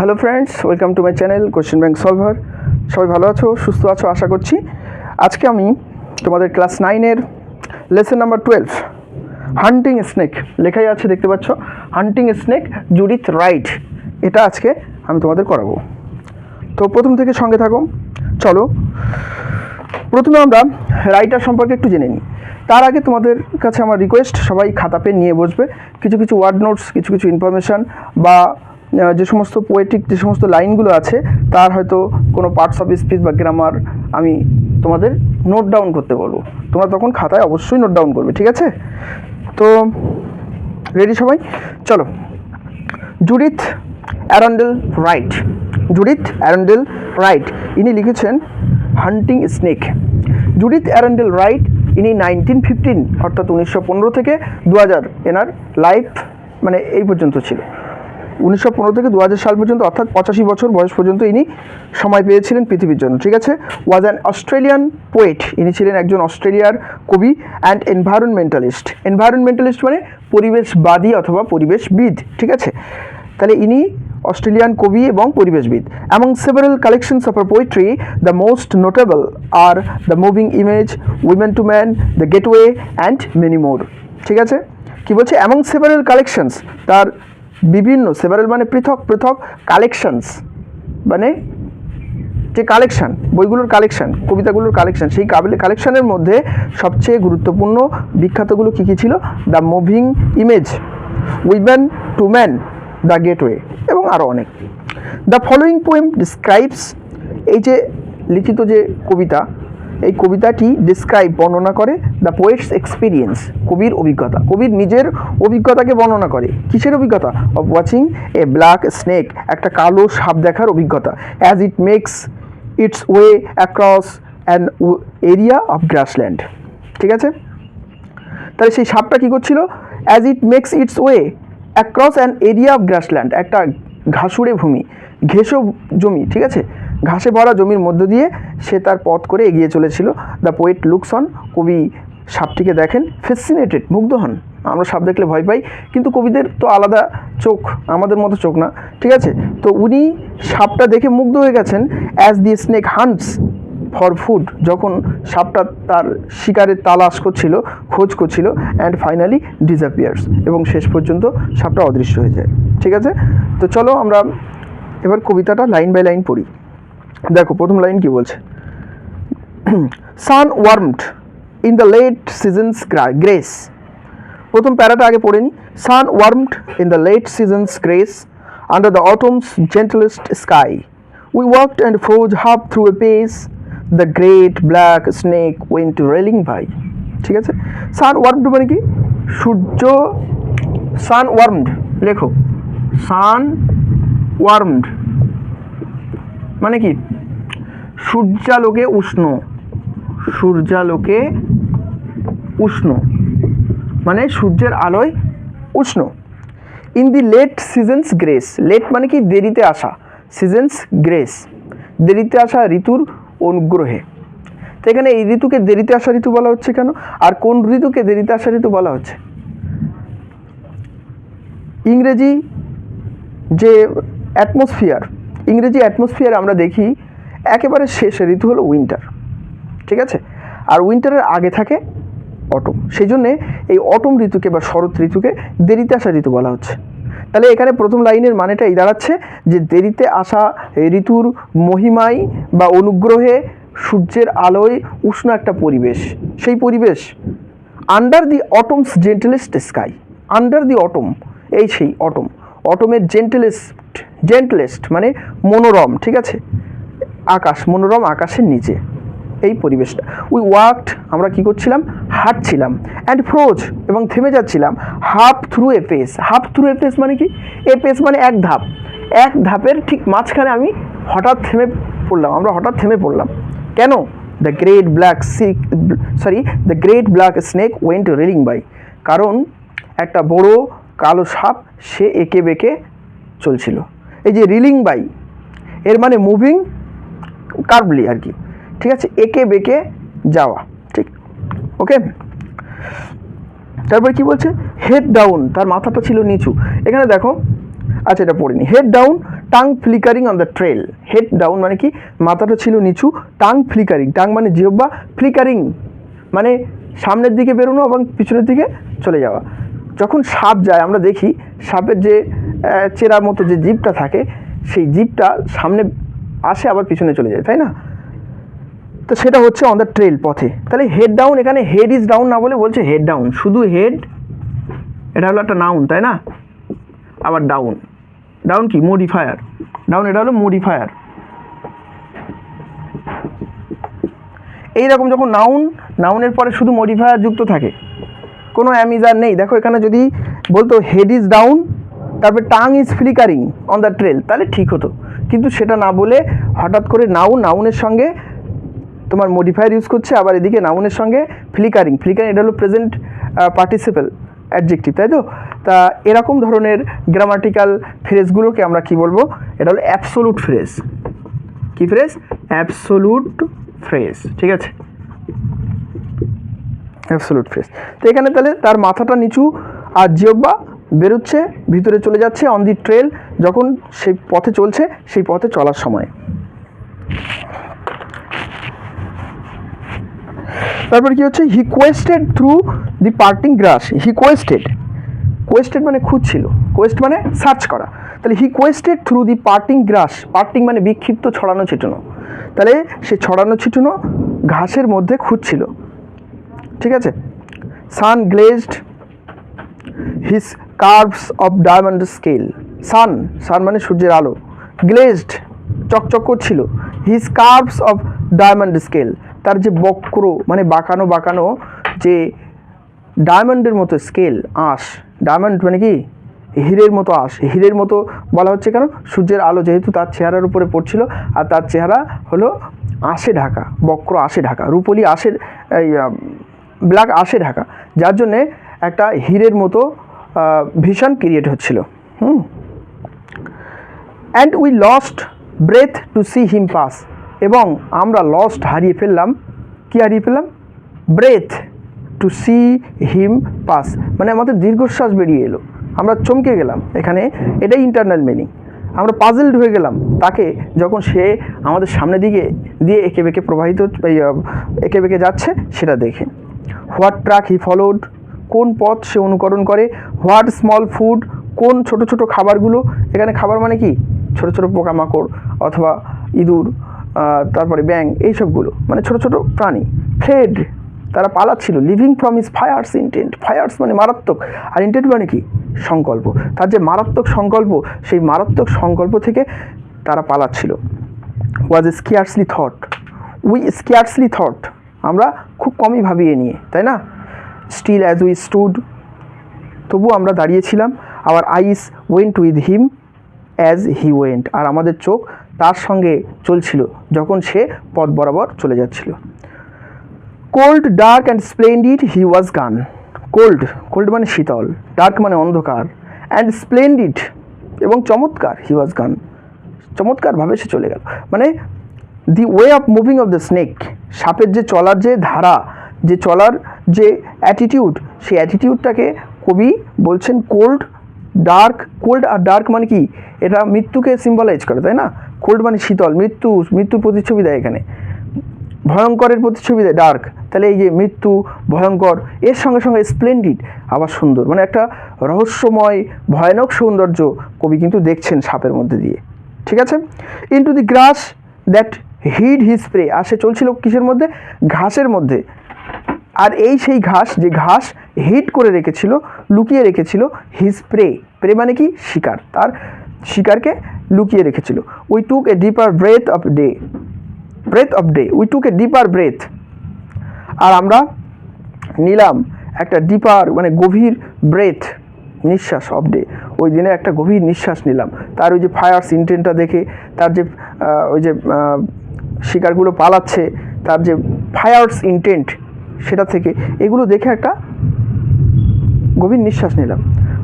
Hello friends welcome to my channel question bank solver সবাই ভালো আছো, সুস্থ আছো, আশা করছি। আজকে আমি তোমাদের ক্লাস নাইনের lesson number twelve hunting snake লেখাই আছে, দেখতে পাচ্ছ? হান্টিং স্নেক জুডিথ রাইট এটা আজকে আমি তোমাদের করাবো। তো প্রথম থেকে সঙ্গে থাকো। চলো। প্রথমে আমরা রাইটার সম্পর্কে একটু জেনে নিই। তার আগে তোমাদের কাছে আমার রিকোয়েস্ট সবাই খাতা পেন নিয়ে বসবে। কিছু কিছু ওয়ার্ড নোটস কিছু কিছু ইনফরমেশান বা যে সমস্ত পোয়েটিক যে সমস্ত লাইনগুলো আছে, তার হয়তো কোনো পার্টস অফ স্পিচ বা গ্রামার আমি তোমাদের নোট ডাউন করতে বলব। তোমরা তখন খাতায় অবশ্যই নোট ডাউন করবে, ঠিক আছে? তো রেডি সবাই? চলো। Judith Arundel right Judith Arundel right ইনি লিখেছেন hunting snake Judith Arundel right ইনি নাইনটিন ফিফটিন অর্থাৎ উনিশশো পনেরো থেকে দু হাজার এনার লাইফ মানে এই পর্যন্ত ছিল। উনিশশো পনেরো থেকে দু হাজার সাল পর্যন্ত, অর্থাৎ পঁচাশি বছর বয়স পর্যন্ত ইনি সময় পেয়েছিলেন পৃথিবীর জন্য, ঠিক আছে? ওয়াজ অ্যান অস্ট্রেলিয়ান পোয়েট ইনি ছিলেন একজন অস্ট্রেলিয়ার কবি অ্যান্ড এনভায়রনমেন্টালিস্ট এনভায়রনমেন্টালিস্ট মানে পরিবেশবাদী অথবা পরিবেশবিদ, ঠিক আছে? তাহলে ইনি অস্ট্রেলিয়ান কবি এবং পরিবেশবিদ। Among several collections of her poetry the most notable are the moving image women to man the gateway and many more ঠিক আছে? কি বলছে? অ্যামং সেভারেল কালেকশনস তার বিভিন্ন সেভারেল মানে পৃথক পৃথক কালেকশনস মানে যে কালেকশান বইগুলোর কালেকশান কবিতাগুলোর কালেকশান সেই কালেকশানের মধ্যে সবচেয়ে গুরুত্বপূর্ণ বিখ্যাতগুলো কী কী ছিল? The moving image women to man the gateway এবং আরও অনেক। দ্য ফলোয়িং পোয়েম ডিসক্রাইবস এই যে লিখিত যে কবিতা এই কবিতাটি ডিসক্রাইব বর্ণনা করে দ্য পোয়েটস এক্সপিরিয়েন্স কবির অভিজ্ঞতা। কবির নিজের অভিজ্ঞতাকে বর্ণনা করে। কিসের অভিজ্ঞতা? Of watching a black snake একটা কালো সাপ দেখার অভিজ্ঞতা। As it makes its way across an area of grassland ঠিক আছে? তাহলে সেই সাপটা কী করছিল? As it makes its way across an area of grassland একটা ঘাসুড়ে ভূমি, ঘেঁষো জমি, ঠিক আছে? ঘাসে ভরা জমির মধ্য দিয়ে সে তার পথ করে এগিয়ে চলেছিল। দ্য পোয়েট লুকসন কবি সাপটিকে দেখেন ফেসিনেটেড মুগ্ধ হন। আমরা সাপ দেখলে ভয় পাই, কিন্তু কবিদের তো আলাদা চোখ, আমাদের মতো চোখ না, ঠিক আছে? তো উনি সাপটা দেখে মুগ্ধ হয়ে গেছেন as the snake hunts for food যখন সাপটা তার শিকারের তালাশ করছিল, খোঁজ করছিল অ্যান্ড ফাইনালি ডিসঅ্যাপিয়ার্স এবং শেষ পর্যন্ত সাপটা অদৃশ্য হয়ে যায়, ঠিক আছে? তো চলো আমরা এবার কবিতাটা লাইন বাই লাইন পড়ি। দেখো, প্রথম লাইন কি বলছে? Sun warmed in the late season's grace প্রথম প্যারাটা আগে পড়ে নি। Sun warmed in the late season's grace under the autumn's gentlest sky we walked and froze half through a pace the great black snake went to reeling by ঠিক আছে? সান warmed মানে কি? সূর্য সান warmed লেখো। সান ওয়ার্মড মানে কি? সূর্যালোকে উষ্ণ। সূর্যালোকে উষ্ণ। মানে সূর্যের আলোয় উষ্ণ। In the late season's grace late মানে কি? দেরিতে আসা। সিজনস গ্রেস দেরিতে আসা ঋতুর অনুগ্রহে। তো এখানে এই ঋতুকে দেরিতে আসা ঋতু বলা হচ্ছে কেন? আর কোন ঋতুকে দেরিতে আসা ঋতু বলা হচ্ছে? ইংরেজি যে অ্যাটমসফিয়ার ইংরেজি অ্যাটমসফিয়ার আমরা দেখি একেবারে শেষ, ঋতু হলো উইন্টার ঠিক আছে? আর উইন্টারের আগে থাকে অটম সেই জন্যে এই অটম ঋতুকে বা শরৎ ঋতুকে দেরিতে আসা ঋতু বলা হচ্ছে। তাহলে এখানে প্রথম লাইনের মানেটা এই দাঁড়াচ্ছে যে দেরিতে আসা ঋতুর মহিমায় বা অনুগ্রহে সূর্যের আলোয় উষ্ণ একটা পরিবেশ। সেই পরিবেশ under the autumn's gentlest sky under the autumn এই সেই অটম অটমের জেন্টেলেস্ট জেন্টলেস্ট মানে মনোরম, ঠিক আছে? আকাশ, মনোরম আকাশের নিচে। এই পরিবেশটা। উই ওয়ার্কড আমরা কি করছিলাম? হাঁটছিলাম। অ্যান্ড ফ্রোজ এবং থেমে যাচ্ছিলাম। Half through a pace half through a pace মানে কি? এ পেস মানে এক ধাপ। এক ধাপের ঠিক মাঝখানে আমি হঠাৎ থেমে পড়লাম। আমরা হঠাৎ থেমে পড়লাম। কেন? The great black sick sorry the great black snake went reeling by কারণ একটা বড় কালো সাপ সে এঁকে বেঁকে চলছিল। এই যে রিলিং বাই, এর মানে মুভিং কার্বলি আর কি। ঠিক আছে? একে বেঁকে যাওয়া, ঠিক? ওকে? তারপরে কি বলছে? হেড ডাউন তার মাথাটা ছিল নিচু। এখানে দেখো আচ্ছা এটা পড়িনি head down tongue flickering on the trail head down মানে কি? মাথাটা ছিল নিচু টাং ফ্লিকারিং টাং মানে জিহ্বা ফ্লিকারিং মানে সামনের দিকে বেরোনো এবং পিছনের দিকে চলে যাওয়া। যখন সাপ যায়, আমরা দেখি সাপের যে চেরার মতো যে জিপটা থাকে, সেই জিপটা সামনে আসে আবার পিছনে চলে যায়, তাই না? তো সেটা হচ্ছে অন দ্য ট্রেল পথে। তাহলে হেড ডাউন এখানে হেড ইজ ডাউন না বলে বলছে হেড ডাউন শুধু হেড এটা হলো একটা নাউন তাই না? আবার ডাউন ডাউন কি? মডিফায়ার ডাউন এটা হলো মডিফায়ার এইরকম যখন নাউন নাউনের পরে শুধু মডিফায়ার যুক্ত থাকে। কোনো অ্যামিজার নেই। দেখো এখানে যদি বলতো হেড ইজ ডাউন তারপরে tongue is flickering on the trail তাহলে ঠিক হতো। কিন্তু সেটা না বলে হঠাৎ করে নাউন নাউনের সঙ্গে তোমার মডিফায়ার ইউজ করছে, আবার এদিকে নাউনের সঙ্গে ফ্লিকারিং ফ্লিকারিং এটা হলো প্রেজেন্ট পার্টিসিপেল অ্যাডজেক্টিভ তাই তো? তা এরকম ধরনের গ্রামাটিক্যাল ফ্রেজগুলোকে আমরা কি বলব? এটা হলো অ্যাবসোলুট ফ্রেজ কি ফ্রেজ অ্যাবসোলুট ফ্রেজ ঠিক আছে? Absolute phrase. তো এখানে তাহলে তার মাথাটা নিচু আর জিহ্বা বেরোচ্ছে, ভিতরে চলে যাচ্ছে অন দি ট্রেল যখন সেই পথে চলছে, সেই পথে চলার সময়। তারপর কি হচ্ছে? হি কোয়েস্টেড থ্রু দি পার্টিং গ্রাস হি কোয়েস্টেড কোয়েস্টেড মানে খুঁজছিল। কোয়েস্ট মানে সার্চ করা। তাহলে he quested through the parting grass parting মানে বিক্ষিপ্ত ছড়ানো ছিটানো। তাহলে সে ছড়ানো ছিটানো ঘাসের মধ্যে খুঁজছিল। ঠিক আছে? Sun glazed his curves of diamond scale sun sun মানে সূর্যের আলো। গ্লেজড চকচক করছিল his curves of diamond scale তার যে বক্র মানে বাঁকানো বাঁকানো যে ডায়মন্ডের মতো স্কেল আঁশ। ডায়মন্ড মানে কি? হীরের মতো আঁশ। হীরের মতো বলা হচ্ছে কেন? সূর্যের আলো যেহেতু তার চেহারার উপরে পড়ছিল, আর তার চেহারা হলো আঁশে ঢাকা, বক্র আঁশে ঢাকা। রূপলি আঁশের ব্ল্যাক আসে ঢাকা, যার জন্যে একটা হীরের মতো ভীষণ ক্রিয়েট হচ্ছিল। হুম। And we lost breath to see him pass এবং আমরা লস্ট হারিয়ে ফেললাম। কী হারিয়ে ফেললাম? Breath to see him pass মানে আমাদের দীর্ঘশ্বাস বেরিয়ে এলো। আমরা চমকে গেলাম। এখানে এটাই ইন্টারনাল মিনিং আমরা পাজেলড হয়ে গেলাম। তাকে যখন সে আমাদের সামনের দিকে, দিয়ে এঁকে বেঁকে প্রবাহিত এঁকে বেঁকে যাচ্ছে, সেটা দেখে। What track he followed? কোন পথ সে অনুকরণ করে? What small food? কোন ছোট ছোট খাবারগুলো? এখানে খাবার মানে কি? ছোট ছোট পোকামাকড় অথবা ইঁদুর তারপরে ব্যাং এইসবগুলো। মানে ছোট ছোট প্রাণী। ফ্লেড, তারা পালাচ্ছিল। Leaving from his fierce intent. Fierce মানে মারাত্মক। আর ইন্টেন্ট মানে কি? সংকল্প। তার যে মারাত্মক সংকল্প, সেই মারাত্মক সংকল্প থেকে তারা পালাচ্ছিল। Was scarcely thought we scarcely thought আমরা খুব কমই ভাবিয়ে নিয়ে, তাই না? স্টিল অ্যাজ উই স্টুড তবু আমরা দাঁড়িয়েছিলাম। Our eyes went with him as he went আর আমাদের চোখ তার সঙ্গে চলছিল, যখন সে পথ বরাবর চলে যাচ্ছিল। Cold dark and splendid he was gone cold cold মানে শীতল ডার্ক মানে অন্ধকার। অ্যান্ড স্প্লেন্ডিড এবং চমৎকার হি ওয়াজ গান চমৎকারভাবে সে চলে গেল। মানে the way of moving of the snake সাপের যে চলার যে ধারা, যে চলার যে অ্যাটিটিউড সেই অ্যাটিটিউডটাকে কবি বলছেন কোল্ড ডার্ক কোল্ড আর ডার্ক মানে কি? এটা মৃত্যুকে সিম্বলাইজ করে, তাই না? কোল্ড মানে শীতল, মৃত্যু মৃত্যুর প্রতিচ্ছবি দেয় এখানে। ভয়ঙ্করের প্রতিচ্ছবি দেয় ডার্ক তাহলে এই যে মৃত্যু, ভয়ঙ্কর, এর সঙ্গে সঙ্গে স্প্লেন্ডিড আবার সুন্দর। মানে একটা রহস্যময়, ভয়ানক সৌন্দর্য কবি কিন্তু দেখছেন সাপের মধ্যে দিয়ে। ঠিক আছে? Into the grass that hid his prey. আর সে চলছিল কিসের মধ্যে? ঘাসের মধ্যে। আর এই সেই ঘাস, যে ঘাস হিট করে রেখেছিল, লুকিয়ে রেখেছিল হিজ প্রে প্রে মানে কি? শিকার। তার শিকারকে লুকিয়ে রেখেছিল। We took a deeper breath of day breath of day we took a deeper breath আর আমরা নিলাম একটা ডিপার মানে গভীর ব্রেথ নিঃশ্বাস অফ ডে ওই দিনে একটা গভীর নিঃশ্বাস নিলাম। তার ওই যে ফায়ার্স ইন্টেন্টটা দেখে, তার যে ওই যে শিকারগুলো পালাচ্ছে, তার যে ফায়ার্স ইন্টেন্ট সেটা থেকে, এগুলো দেখে একটা গভীর নিঃশ্বাস নিলাম।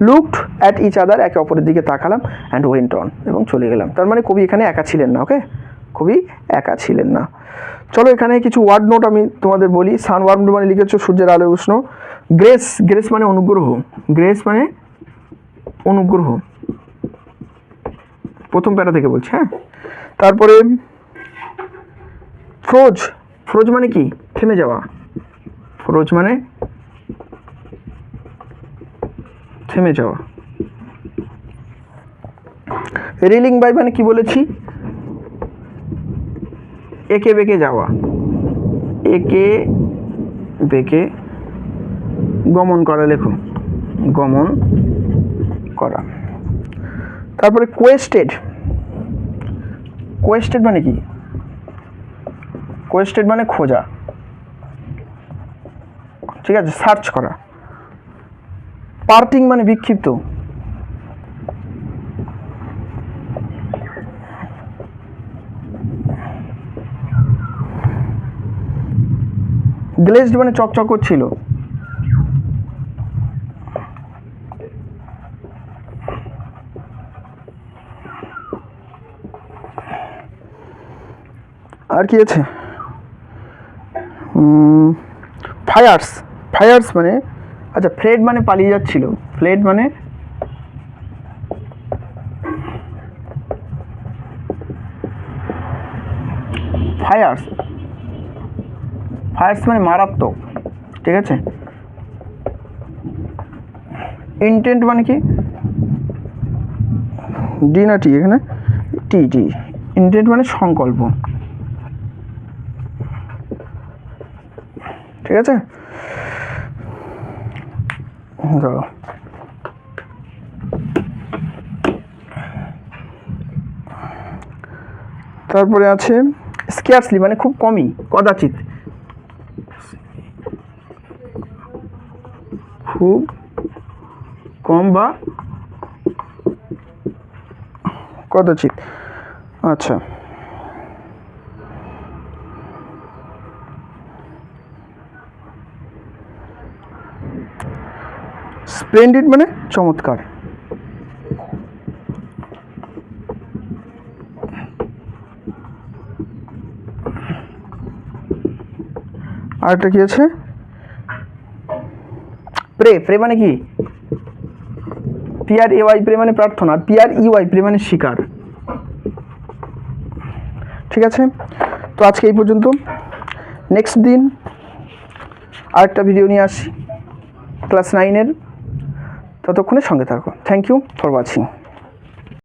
লুকড অ্যাট ইচ আদার একে অপরের দিকে তাকালাম অ্যান্ড ওয়েন্ট অন এবং চলে গেলাম। তার মানে কবি এখানে একা ছিলেন না ওকে কবি একা ছিলেন না। চলো এখানে কিছু ওয়ার্ড নোট আমি তোমাদের বলি। সান ওয়ার্ড মানে লিখেছ, সূর্যের আলো উষ্ণ। গ্রেস গ্রেস মানে অনুগ্রহ। গ্রেস মানে অনুগ্রহ। প্রথম প্যারা থেকে বলছি হ্যাঁ? তারপরে ফ্রোজ ফ্রোজ মানে কি? থেমে যাওয়া। ফ্রোজ মানে থেমে যাওয়া। রিলিং বাই মানে কি বলেছি? একে বেঁকে যাওয়া। একে বেঁকে গমন করা, লেখো। গমন করা। তারপরে কোয়েস্টেড। কোয়েস্টেড মানে কি? কোয়েস্টেড মানে খোঁজা। ঠিক আছে, সার্চ করা। পার্টিং মানে বিক্ষিপ্ত। গ্লেজড মানে চকচক করছিল আর কি আছে? ফায়ার্স। ফায়ার্স মানে আচ্ছা ফ্লেড মানে পালিয়ে যাচ্ছিল। ফ্লেড মানে? ফায়ার্স। ফায়ার্স মানে মারাত্মক। ঠিক আছে? ইন্টেন্ট মানে কি? ডি না টি এখানে? টি টি। ইন্টেন্ট মানে সংকল্প। ঠিক আছে? ধরো তারপরে আছে স্কেয়ার্সলি মানে খুব কমই, কদাচিৎ। খুব কম বা কদাচিৎ। আচ্ছা। স্প্লেন্ডিড মানে চমৎকার। আর আরেকটা কি আছে? প্রে প্রে মানে কি? পিআর এ ওয়াই প্রে মানে প্রার্থনা, আর ই ওয়াই প্রে মানে শিকার। ঠিক আছে? তো আজকে এই পর্যন্ত। নেক্সট দিন আরেকটা ভিডিও নিয়ে আসি ক্লাস নাইনের ততক্ষণে সঙ্গে থাকো থ্যাংক ইউ ফর ওয়াচিং